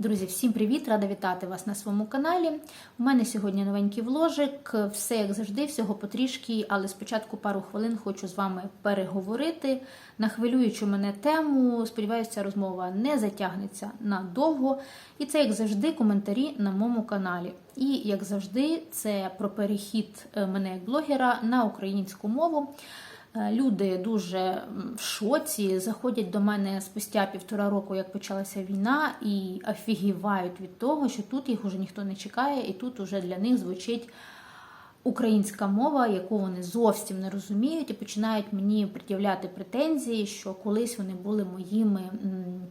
Друзі, всім привіт! Рада вітати вас на своєму каналі. У мене сьогодні новенький вложик. Все як завжди, всього потрішки, але спочатку пару хвилин хочу з вами переговорити на хвилюючу мене тему. Сподіваюся, ця розмова не затягнеться надовго. І це, як завжди, коментарі на моєму каналі. І як завжди, це про перехід е, мене як блогера на українську мову. Е, Люди дуже в шоці, заходять до мене спустя півтора року, як почалася війна, і офігівають від того, що тут їх уже ніхто не чекає, і тут уже для них звучить українська мова, яку вони зовсім не розуміють, і починають мені пред'являти претензії, що колись вони були моїми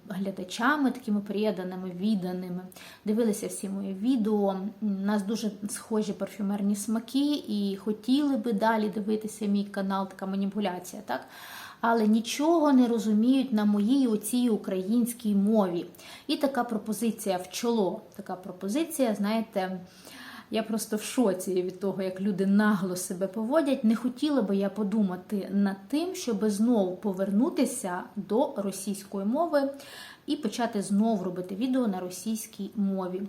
глядачами, такими приєданими, відданими, дивилися всі мої відео. У нас дуже схожі парфюмерні смаки, і хотіли би далі дивитися мій канал, така маніпуляція, так? Але нічого не розуміють на моїй оцій українській мові. І така пропозиція в чоло. Така пропозиція, знаєте, я просто в шоці від того, як люди нагло себе поводять. Не хотіла би я подумати над тим, щоб знову повернутися до російської мови і почати знову робити відео на російській мові.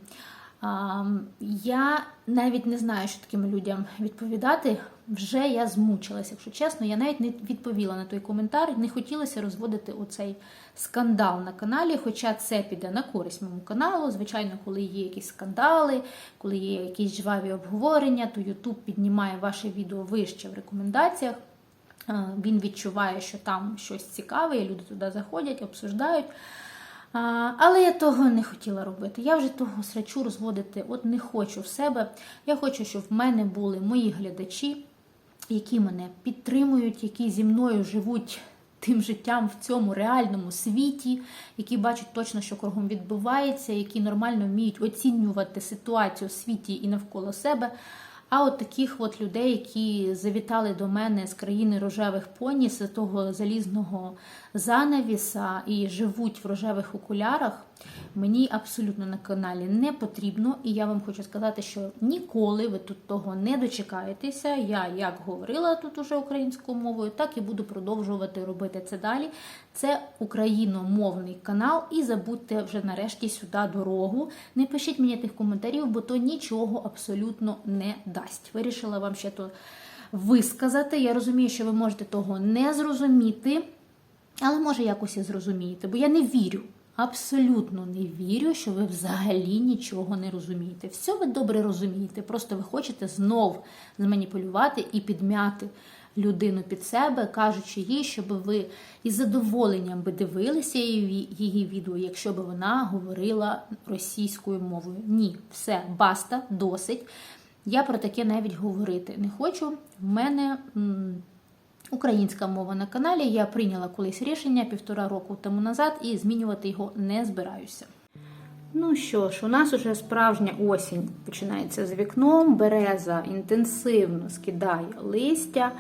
Я навіть не знаю, що таким людям відповідати. Вже я змучилася, якщо чесно, я навіть не відповіла на той коментар. Не хотілося розводити оцей скандал на каналі, хоча це піде на користь моєму каналу. Звичайно, коли є якісь скандали, коли є якісь жваві обговорення, то YouTube піднімає ваше відео вище в рекомендаціях. Е, Він відчуває, що там щось цікаве, і люди туди заходять, обсуждають. Але я того не хотіла робити. Я вже того срачу розводити от не хочу в себе. Я хочу, щоб в мене були мої глядачі, які мене підтримують, які зі мною живуть тим життям в цьому реальному світі, які бачать точно, що кругом відбувається, які нормально вміють оцінювати ситуацію у світі і навколо себе. А от таких от людей, які завітали до мене з країни рожевих поні, з того залізного занавіса і живуть в рожевих окулярах, мені абсолютно на каналі не потрібно. І я вам хочу сказати, що ніколи ви тут того не дочекаєтеся. Я як говорила тут уже українською мовою, так і буду продовжувати робити це далі. Це україномовний канал, і забудьте вже нарешті сюди дорогу. Не пишіть мені тих коментарів, бо то нічого абсолютно не дасть. Вирішила вам ще то висказати. Я розумію, що ви можете того не зрозуміти, але може якось і зрозумієте, бо я не вірю. Абсолютно не вірю, що ви взагалі нічого не розумієте. Все ви добре розумієте, просто ви хочете знов зманіпулювати і підмяти людину під себе, кажучи їй, щоб ви із задоволенням би дивилися її, відео, якщо б вона говорила російською мовою. Ні, все, баста, досить. Я про таке навіть говорити не хочу. В мене. Українська мова на каналі. Я прийняла колись рішення півтора року тому назад і змінювати його не збираюся. Ну що ж, у нас уже справжня осінь починається з вікном. Береза інтенсивно скидає листя.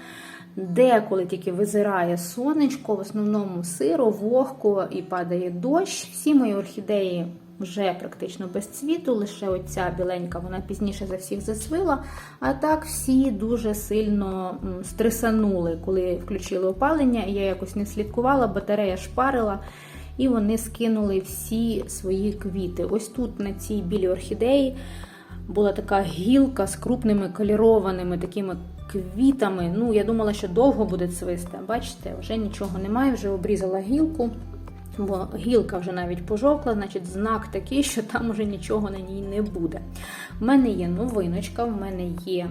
Деколи тільки визирає сонечко, в основному сиро, вогко і падає дощ. Всі мої орхідеї вже практично без цвіту, лише оця біленька вона пізніше за всіх засвила. А так всі дуже сильно стресанули, коли включили опалення. Я якось не слідкувала, батарея шпарила. І вони скинули всі свої квіти. Ось тут на цій білій орхідеї була така гілка з крупними колірованими такими квітами. Ну, я думала, що довго буде цвисти. Бачите, вже нічого немає, вже обрізала гілку, бо гілка вже навіть пожовкла, значить, знак такий, що там уже нічого на ній не буде. У мене є новиночка, в мене є.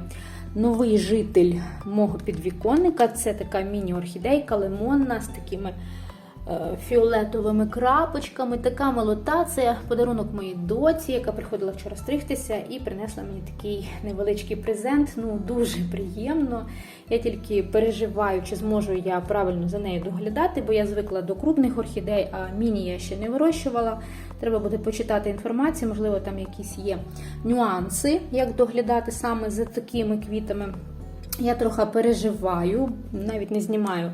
Новий житель мого підвіконника це така міні-орхідейка лимонна з такими фіолетовими крапочками. Така молота. Це подарунок моїй доці, яка приходила вчора стригтися і принесла мені такий невеличкий презент. Ну, дуже приємно. Я тільки переживаю, чи зможу я правильно за нею доглядати, бо я звикла до крупних орхідей, а міні я ще не вирощувала. Треба буде почитати інформацію, можливо, там якісь є нюанси, як доглядати саме за такими квітами. Я трохи переживаю, навіть не знімаю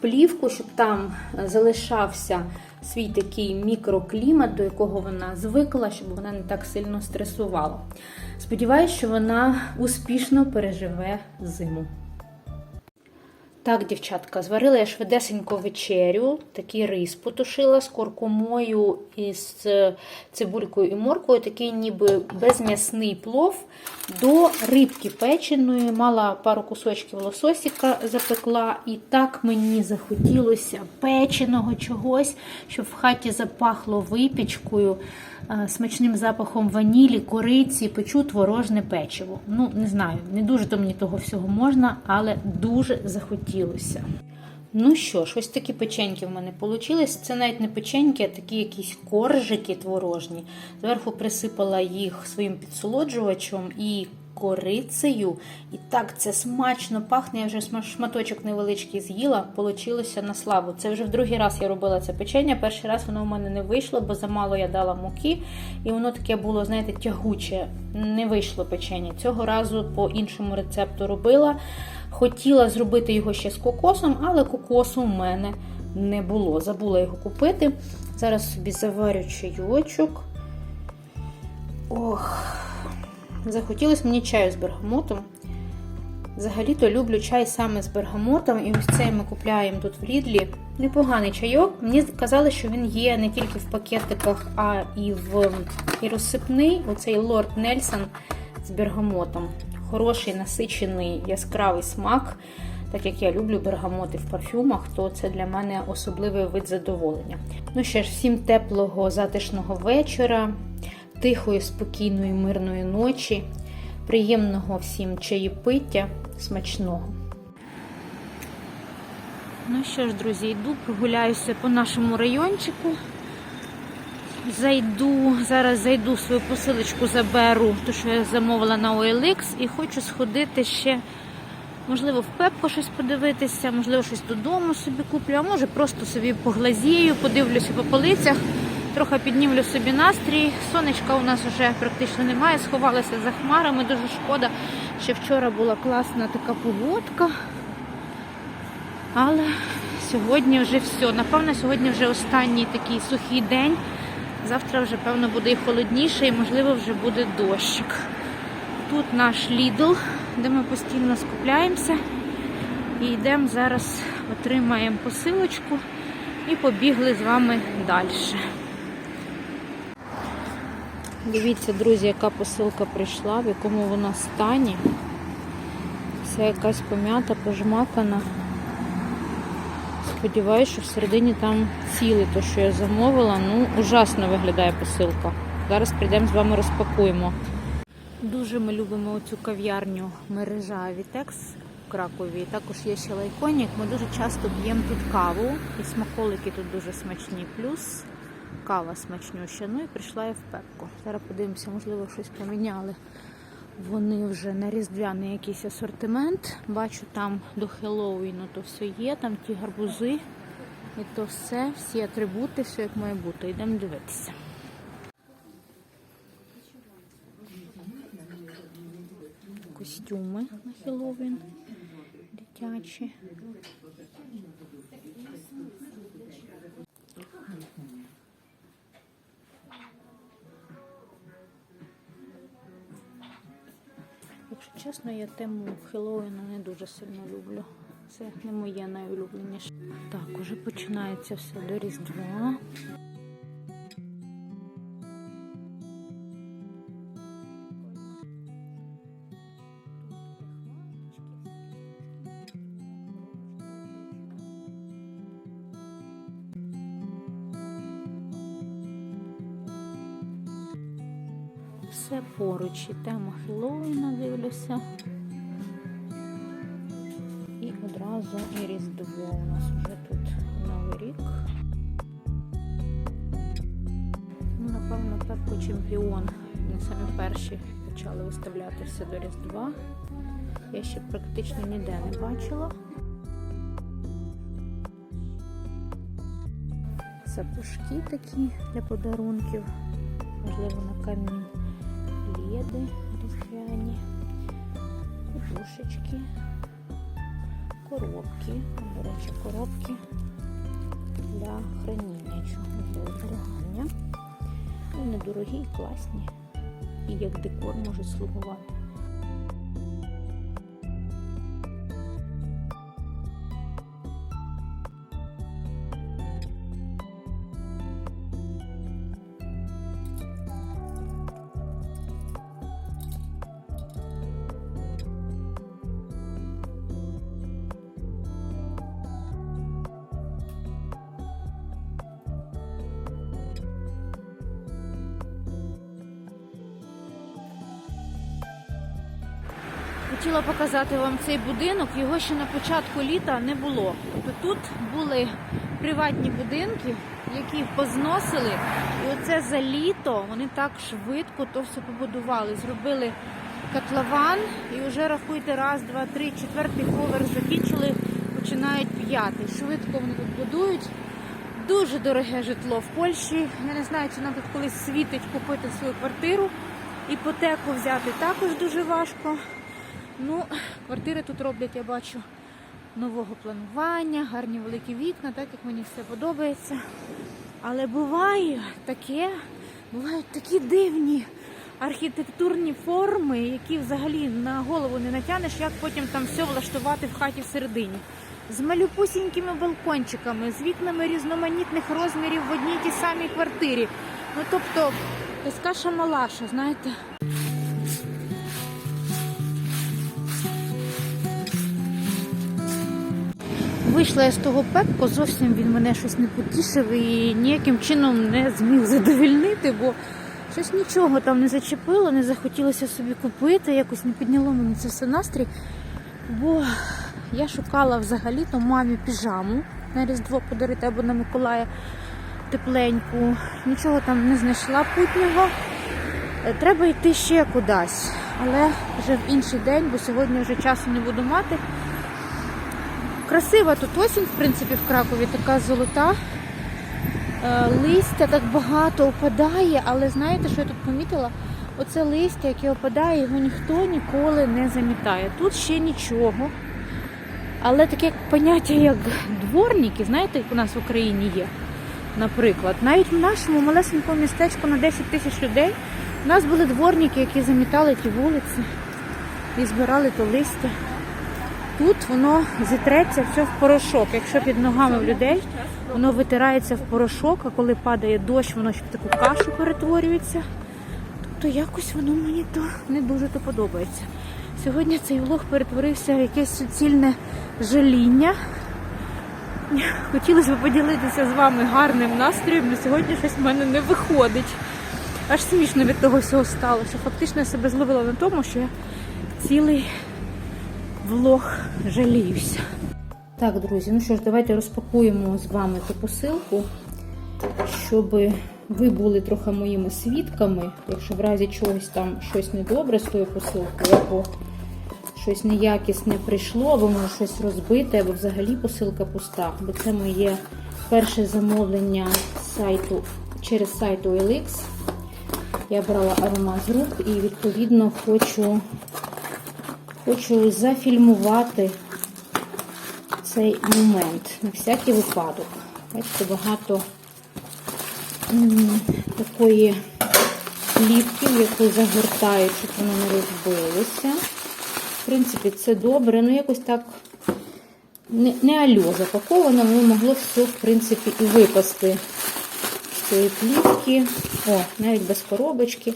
плівку, щоб там залишався свій такий мікроклімат, до якого вона звикла, щоб вона не так сильно стресувала. Сподіваюсь, що вона успішно переживе зиму. Так, дівчатка, зварила я швидесенько вечерю, такий рис потушила з куркумою із е, цибулькою і морквою, такий ніби безм'ясний плов до рибки печеної. Мала пару кусочків лососіка запекла, і так мені захотілося печеного чогось, щоб в хаті запахло випічкою, смачним запахом ванілі, кориці, печу творожне печиво. Ну, не знаю, не дуже то мені того всього можна, але дуже захотілося. Ну що ж, ось такі печеньки в мене вийшли. Це навіть не печеньки, а такі якісь коржики творожні. Зверху присипала їх своїм підсолоджувачем і корицею. І так це смачно пахне. Я вже шматочок невеличкий з'їла, получилося на славу. Це вже в другий раз я робила це печення. Перший раз воно в мене не вийшло, бо замало я дала муки, і воно таке було, знаєте, тягуче. Не вийшло печення. Цього разу по іншому рецепту робила. Хотіла зробити його ще з кокосом, але кокосу в мене не було. Забула його купити. Зараз собі заварю чайочок. Ох, захотілося мені чаю з бергамотом. Взагалі-то люблю чай саме з бергамотом, і ось цей ми купляємо тут в Лідлі. Непоганий чайок. Мені казали, що він є не тільки в пакетиках, а і в і розсипний. Оцей лорд Нельсон з бергамотом. Хороший, насичений, яскравий смак. Так як я люблю бергамоти в парфюмах, то це для мене особливий вид задоволення. Ну що ж, всім теплого, затишного вечора, тихої, спокійної, мирної ночі, приємного всім чаєпиття, смачного. Ну що ж, друзі, йду, прогуляюся по нашому райончику. Зайду, зараз зайду свою посилочку, заберу, те, що я замовила на OLX, і хочу сходити ще, можливо, в Пепко щось подивитися, можливо, щось додому собі куплю, а може просто собі поглазію, подивлюся по полицях, трохи піднімлю собі настрій. Сонечка у нас вже практично немає, сховалася за хмарами, дуже шкода. Ще вчора була класна така погодка. Але сьогодні вже все. Напевно, сьогодні вже останній такий сухий день. Завтра вже, певно, буде і холодніше, і, можливо, вже буде дощик. Тут наш Лідл, де ми постійно скупляємося. І йдемо зараз, отримаємо посилочку і побігли з вами далі. Дивіться, друзі, яка посилка прийшла, в якому вона стані. Вся якась пом'ята, пожмакана. Сподіваюсь, що всередині там ціле, то, що я замовила. Ну, ужасно виглядає посилка. Зараз прийдемо з вами розпакуємо. Дуже ми любимо оцю кав'ярню мережа Вітекс в Кракові. Також є ще лайконік. Ми дуже часто п'ємо тут каву, і смаколики тут дуже смачні. Плюс кава смачнюща. Ну і прийшла я в пепку. Зараз подивимося, можливо, щось поміняли. Вони вже на різдвяний якийсь асортимент. Бачу, там до Хеллоуіну то все є, там ті гарбузи і то все, всі атрибути, все як має бути. Йдемо дивитися. Костюми на Хеллоуін дитячі. Чесно, я тему Хеллоуіна не дуже сильно люблю. Це не моє найулюбленіше. Так, уже починається все до Різдва. Все поруч і тема Хеллоуіна дивлюся. І одразу і Різдво у нас вже тут Новий рік. Ну, напевно, Пепко Чемпіон. Вони самі перші почали виставлятися до Різдва. Я ще практично ніде не бачила. Сапожки такі для подарунків, можливо, на камінь пледи різдвяні, подушечки, коробки, до коробки для храніння чого для зберігання. Вони недорогі, і класні. І як декор можуть слугувати. Показати вам цей будинок. Його ще на початку літа не було. Тобто тут були приватні будинки, які позносили. І оце за літо вони так швидко то все побудували. Зробили котлован і вже рахуйте раз, два, три, четвертий поверх закінчили, починають п'ятий. Швидко вони тут будують. Дуже дороге житло в Польщі. Я не знаю, чи нам тут колись світить купити свою квартиру. Іпотеку взяти також дуже важко. Ну, квартири тут роблять, я бачу, нового планування, гарні великі вікна, так як мені все подобається. Але буває таке, бувають такі дивні архітектурні форми, які взагалі на голову не натягнеш, як потім там все влаштувати в хаті всередині. З малюпусінькими балкончиками, з вікнами різноманітних розмірів в одній тій самій квартирі. Ну тобто, якась каша малаша, знаєте. Вийшла я з того пепко, зовсім він мене щось не потішив і ніяким чином не зміг задовільнити, бо щось нічого там не зачепило, не захотілося собі купити, якось не підняло мені це все настрій. Бо я шукала взагалі-то мамі піжаму на Різдво подарити або на Миколая тепленьку. Нічого там не знайшла путнього. Е, Треба йти ще кудись, але вже в інший день, бо сьогодні вже часу не буду мати. Красива тут осінь, в принципі, в Кракові така золота. Е, Листя так багато опадає, але знаєте, що я тут помітила? Оце листя, яке опадає, його ніхто ніколи не замітає. Тут ще нічого. Але таке поняття, як дворники, знаєте, як у нас в Україні є, наприклад. Навіть в нашому малесенькому містечку на 10 тисяч людей у нас були дворники, які замітали ті вулиці і збирали то листя. Тут воно зітреться все в порошок. Якщо під ногами в людей воно витирається в порошок, а коли падає дощ, воно ще в таку кашу перетворюється. Тобто якось воно мені то не дуже то подобається. Сьогодні цей влог перетворився в якесь суцільне жаління. Хотілося б поділитися з вами гарним настроєм, але сьогодні щось в мене не виходить. Аж смішно від того всього стало, що фактично я себе зловила на тому, що я цілий влог жаліюся. Так, друзі, ну що ж, давайте розпакуємо з вами ту посилку, щоб ви були трохи моїми свідками, якщо в разі чогось там щось недобре з тою посилкою, або щось неякісне прийшло, або може щось розбите, або взагалі посилка пуста. Бо це моє перше замовлення сайту через сайт OLX. Я брала аромат з рук і відповідно хочу хочу зафільмувати цей момент на всякий випадок. Бачите, багато такої плівки, яку загортають, щоб воно не розбилося. В принципі, це добре, ну якось так не, не альо запаковано, але могло все, в принципі, і випасти з цієї плівки. О, навіть без коробочки.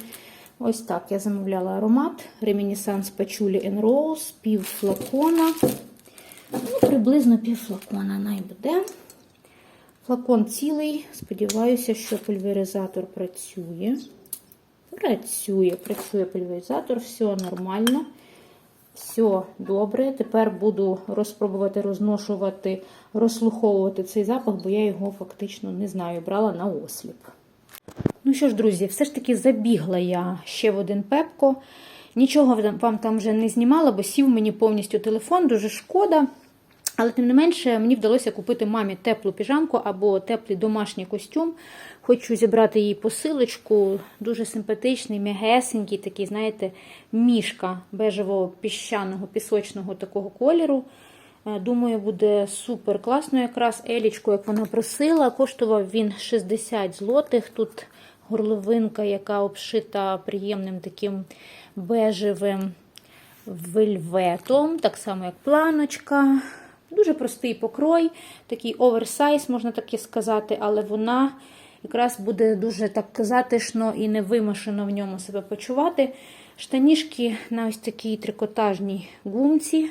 Ось так я замовляла аромат Reminiscence Patchouli and Rose, пів флакона. Ну, приблизно пів флакона най буде. Флакон цілий. Сподіваюся, що пульверизатор працює. Працює, працює пульверизатор, все нормально. Все добре. Тепер буду розпробувати розношувати, розслуховувати цей запах, бо я його фактично не знаю, брала на осліп. Ну що ж, друзі, все ж таки забігла я ще в один пепко. Нічого вам там вже не знімала, бо сів мені повністю телефон, дуже шкода. Але тим не менше, мені вдалося купити мамі теплу піжамку або теплий домашній костюм. Хочу зібрати їй посилочку. Дуже симпатичний, м'ягесенький, такий, знаєте, мішка бежевого піщаного, пісочного такого кольору. Е, Думаю, буде супер класно якраз елічку, як вона просила. Коштував він 60 злотих. Тут горловинка, яка обшита приємним таким бежевим вельветом, так само, як планочка. Дуже простий покрой, такий оверсайз, можна так і сказати, але вона якраз буде дуже так затишно і невимушено в ньому себе почувати. Штаніжки на ось такій трикотажній гумці,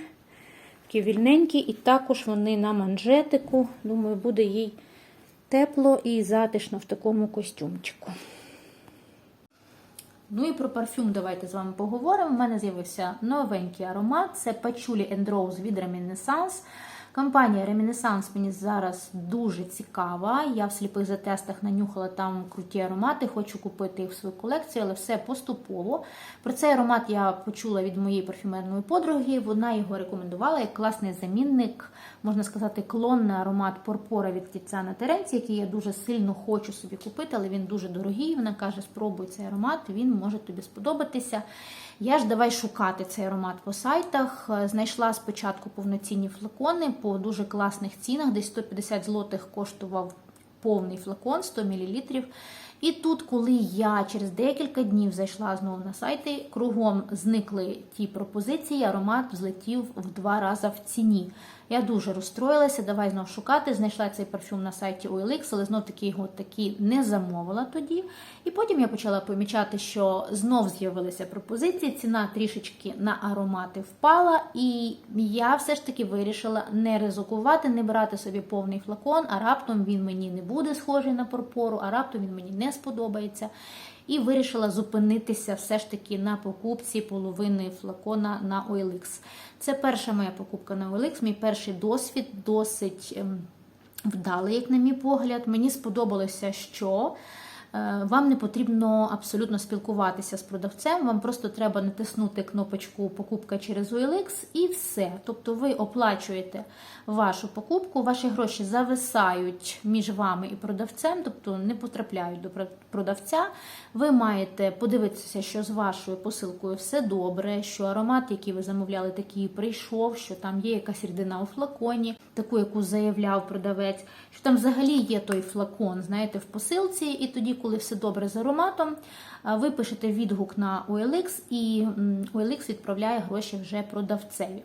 такі вільненькі, і також вони на манжетику. Думаю, буде їй тепло і затишно в такому костюмчику. Ну і про парфюм давайте з вами поговоримо. У мене з'явився новенький аромат. Це Patchouli and Rose від Reminiscence. Компанія Reminiscence мені зараз дуже цікава. Я в сліпих затестах нанюхала там круті аромати, хочу купити їх в свою колекцію, але все поступово. Про цей аромат я почула від моєї парфюмерної подруги. Вона його рекомендувала як класний замінник, можна сказати, клон на аромат Порпора від Тіцяна Теренці, який я дуже сильно хочу собі купити, але він дуже дорогий. Вона каже: спробуй цей аромат, він може тобі сподобатися. Я ж давай шукати цей аромат по сайтах. Знайшла спочатку повноцінні флакони по дуже класних цінах, десь 150 злотих коштував повний флакон 100 мл. І тут, коли я через декілька днів зайшла знову на сайти, кругом зникли ті пропозиції, аромат злетів в два рази в ціні. Я дуже розстроїлася, давай знов шукати. Знайшла цей парфюм на сайті OLX, але знов таки його таки не замовила тоді. І потім я почала помічати, що знов з'явилися пропозиції. Ціна трішечки на аромати впала, і я все ж таки вирішила не ризикувати, не брати собі повний флакон, а раптом він мені не буде схожий на порпору, а раптом він мені не сподобається. І вирішила зупинитися все ж таки на покупці половини флакона на OLX. Це перша моя покупка на OLX, мій перший досвід досить ем, вдалий, як на мій погляд. Мені сподобалося, що вам не потрібно абсолютно спілкуватися з продавцем, вам просто треба натиснути кнопочку Покупка через OLX і все. Тобто ви оплачуєте вашу покупку, ваші гроші зависають між вами і продавцем, тобто не потрапляють до продавця. Ви маєте подивитися, що з вашою посилкою все добре, що аромат, який ви замовляли, такий прийшов, що там є якась рідина у флаконі, таку, яку заявляв продавець, що там взагалі є той флакон, знаєте, в посилці, і тоді, коли все добре з ароматом, ви пишете відгук на OLX, і OLX відправляє гроші вже продавцеві.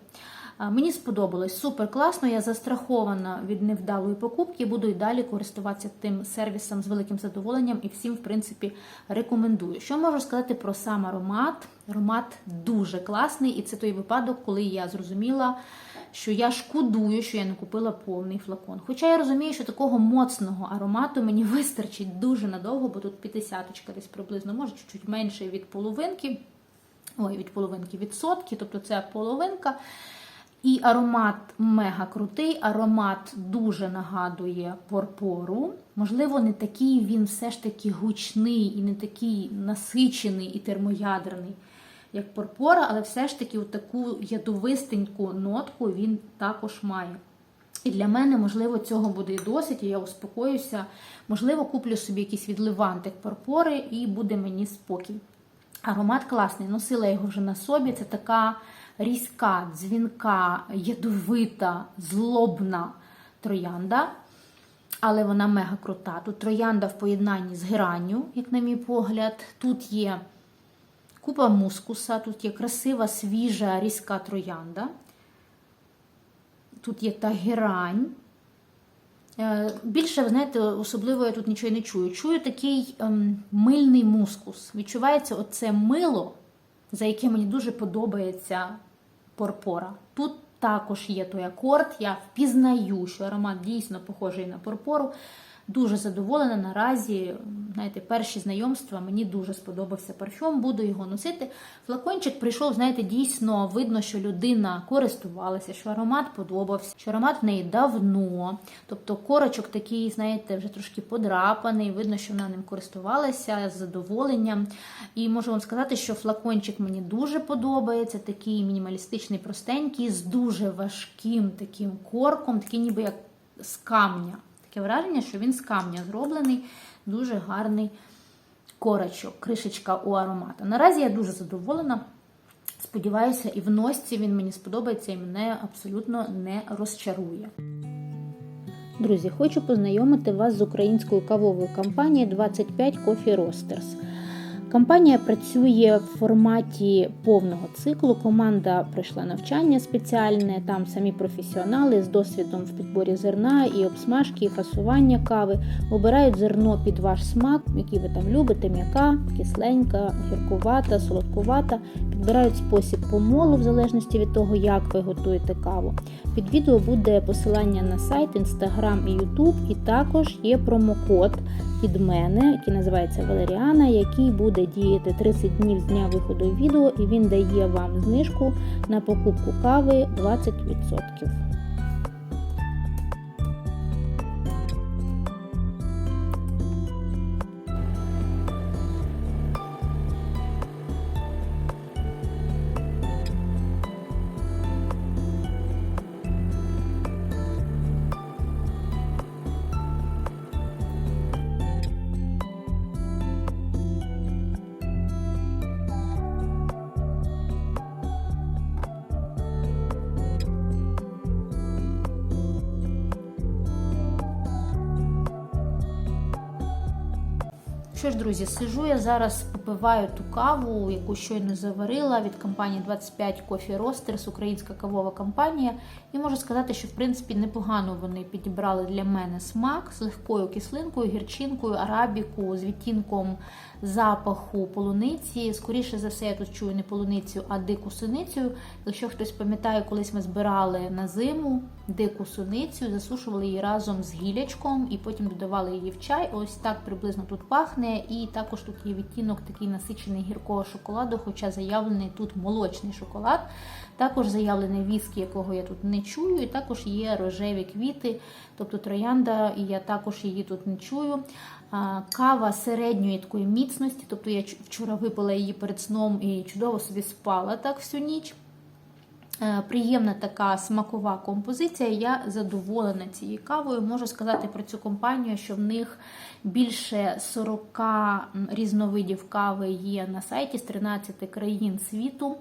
Мені сподобалось супер класно. Я застрахована від невдалої покупки. Буду і далі користуватися тим сервісом з великим задоволенням і всім, в принципі, рекомендую. Що можу сказати про сам аромат? Аромат дуже класний, і це той випадок, коли я зрозуміла, що я шкодую, що я не купила повний флакон. Хоча я розумію, що такого моцного аромату мені вистачить дуже надовго, бо тут 50 десь приблизно, може чуть-чуть менше від половинки. Ой, від половинки від сотки, тобто це половинка. І аромат мега крутий, аромат дуже нагадує порпору. Можливо, не такий він все ж таки гучний і не такий насичений і термоядерний, як порпора, але все ж таки таку ядовистеньку нотку він також має. І для мене, можливо, цього буде і досить, і я успокоюся. Можливо, куплю собі якийсь відливантик порпори, і буде мені спокій. Аромат класний, носила його вже на собі. Це така різка, дзвінка, ядовита, злобна троянда. Але вона мега крута. Тут троянда в поєднанні з геранню, як на мій погляд. Тут є купа мускуса, тут є красива, свіжа, різка троянда. Тут є та герань. Е, більше, знаєте, особливо я тут нічого не чую. Чую такий ем, мильний мускус. Відчувається оце мило, за яке мені дуже подобається порпора. Тут також є той акорд, я впізнаю, що аромат дійсно похожий на порпору. Дуже задоволена наразі. Знаєте, перші знайомства мені дуже сподобався парфюм, буду його носити. Флакончик прийшов, знаєте, дійсно видно, що людина користувалася, що аромат подобався, що аромат в неї давно. Тобто корочок такий, знаєте, вже трошки подрапаний. Видно, що вона ним користувалася з задоволенням. І можу вам сказати, що флакончик мені дуже подобається, такий мінімалістичний, простенький, з дуже важким таким корком, такий ніби як з камня. Таке враження, що він з камня зроблений, дуже гарний корочок, кришечка у аромата. Наразі я дуже задоволена. Сподіваюся, і в носці він мені сподобається і мене абсолютно не розчарує. Друзі, хочу познайомити вас з українською кавовою компанією 25 Coffee Roasters. Компанія працює в форматі повного циклу. Команда пройшла навчання спеціальне, там самі професіонали з досвідом в підборі зерна і обсмажки, і фасування кави. Обирають зерно під ваш смак, який ви там любите, м'яка, кисленька, гіркувата, солодкувата. Підбирають спосіб помолу в залежності від того, як ви готуєте каву. Під відео буде посилання на сайт, інстаграм і ютуб, і також є промокод від мене, який називається Валеріана, який буде буде діяти 30 днів з дня виходу відео, і він дає вам знижку на покупку кави 20%. Друзі, сижу я зараз попиваю ту каву, яку щойно заварила від компанії 25 Coffee Roasters, українська кавова компанія. І можу сказати, що в принципі непогано вони підібрали для мене смак з легкою кислинкою, гірчинкою, арабіку, з відтінком запаху полуниці. Скоріше за все, я тут чую не полуницю, а дику суницю. Якщо хтось пам'ятає, колись ми збирали на зиму дику суницю, засушували її разом з гілячком і потім додавали її в чай. Ось так приблизно тут пахне. І також тут є відтінок такий насичений гіркого шоколаду, хоча заявлений тут молочний шоколад. Також заявлений віскі, якого я тут не чую, і також є рожеві квіти, тобто троянда, і я також її тут не чую. Кава середньої такої міцності, тобто я вчора випила її перед сном і чудово собі спала так всю ніч. Е, приємна така смакова композиція. Я задоволена цією кавою. Можу сказати про цю компанію, що в них більше 40 різновидів кави є на сайті з 13 країн світу.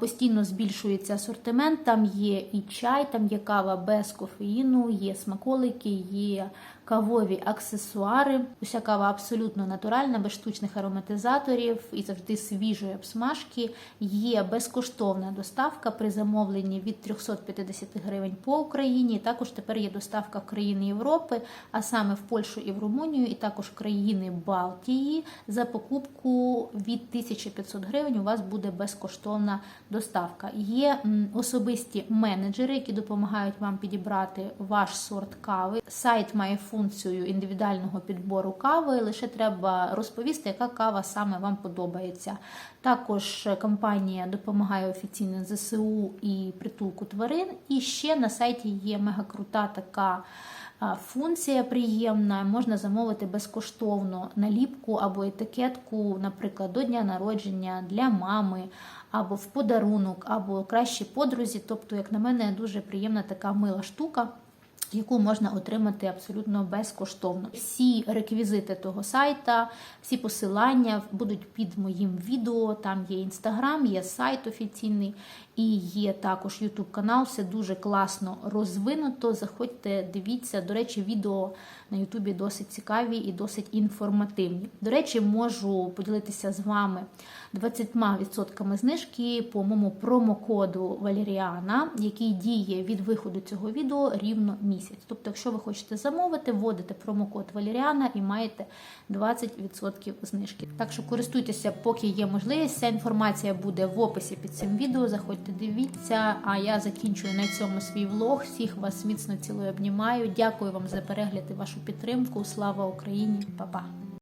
Постійно збільшується асортимент. Там є і чай, там є кава без кофеїну, є смаколики, є кавові аксесуари. Уся кава абсолютно натуральна, без штучних ароматизаторів і завжди свіжої обсмажки. Є безкоштовна доставка при замовленні від 350 гривень по Україні. Також тепер є доставка в країни Європи, а саме в Польщу і в Румунію, і також країни Балтії. За покупку від 1500 гривень у вас буде безкоштовна доставка. Є особисті менеджери, які допомагають вам підібрати ваш сорт кави. Сайт має функцію індивідуального підбору кави. Лише треба розповісти, яка кава саме вам подобається. Також компанія допомагає офіційно ЗСУ і притулку тварин. І ще на сайті є мегакрута така. Функція приємна, можна замовити безкоштовно наліпку або етикетку, наприклад, до дня народження для мами, або в подарунок, або кращі подрузі. Тобто, як на мене, дуже приємна така мила штука яку можна отримати абсолютно безкоштовно. Всі реквізити того сайта, всі посилання будуть під моїм відео. Там є інстаграм, є сайт офіційний і є також Ютуб канал. Все дуже класно розвинуто. Заходьте, дивіться. До речі, відео на Ютубі досить цікаві і досить інформативні. До речі, можу поділитися з вами 20% знижки по моєму промокоду Валеріана, який діє від виходу цього відео рівно місяць. Тобто, якщо ви хочете замовити, вводите промокод Валеріана і маєте 20% знижки. Так що користуйтеся, поки є можливість. Вся інформація буде в описі під цим відео. Заходьте, дивіться. А я закінчую на цьому свій влог. Всіх вас міцно цілую обнімаю. Дякую вам за перегляд і вашу підтримку. Слава Україні, Па-па!